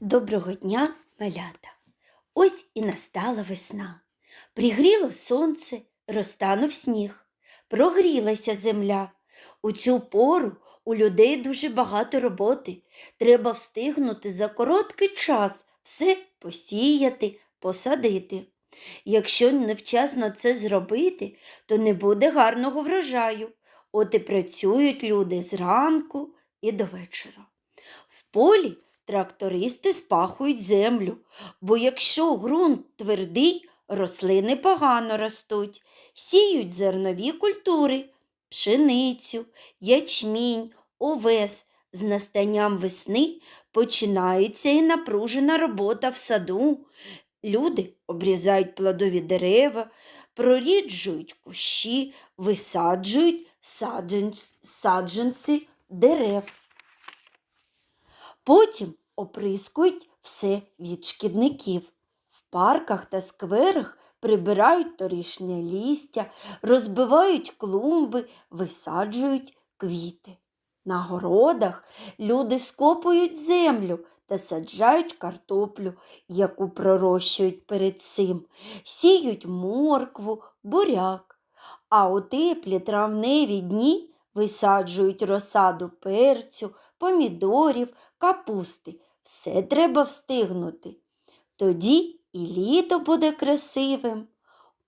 Доброго дня, малята! Ось і настала весна. Пригріло сонце, розтанув сніг, прогрілася земля. У цю пору у людей дуже багато роботи. Треба встигнути за короткий час все посіяти, посадити. Якщо невчасно це зробити, то не буде гарного врожаю. От і працюють люди зранку і до вечора. В полі трактористи спахують землю, бо якщо ґрунт твердий, рослини погано ростуть, сіють зернові культури, пшеницю, ячмінь, овес. З настанням весни починається і напружена робота в саду. Люди обрізають плодові дерева, проріджують кущі, висаджують саджанці, дерев. Потім оприскують все від шкідників. В парках та скверах прибирають торішнє лістя, розбивають клумби, висаджують квіти. На городах люди скопують землю та саджають картоплю, яку пророщують перед цим, сіють моркву, буряк. А у теплі травневі дні висаджують розсаду перцю, помідорів, капусти. Все треба встигнути. Тоді і літо буде красивим,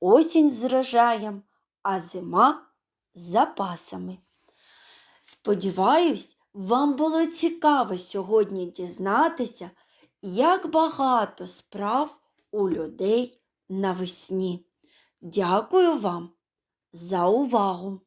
осінь з врожаєм, а зима з запасами. Сподіваюсь, вам було цікаво сьогодні дізнатися, як багато справ у людей навесні. Дякую вам за увагу!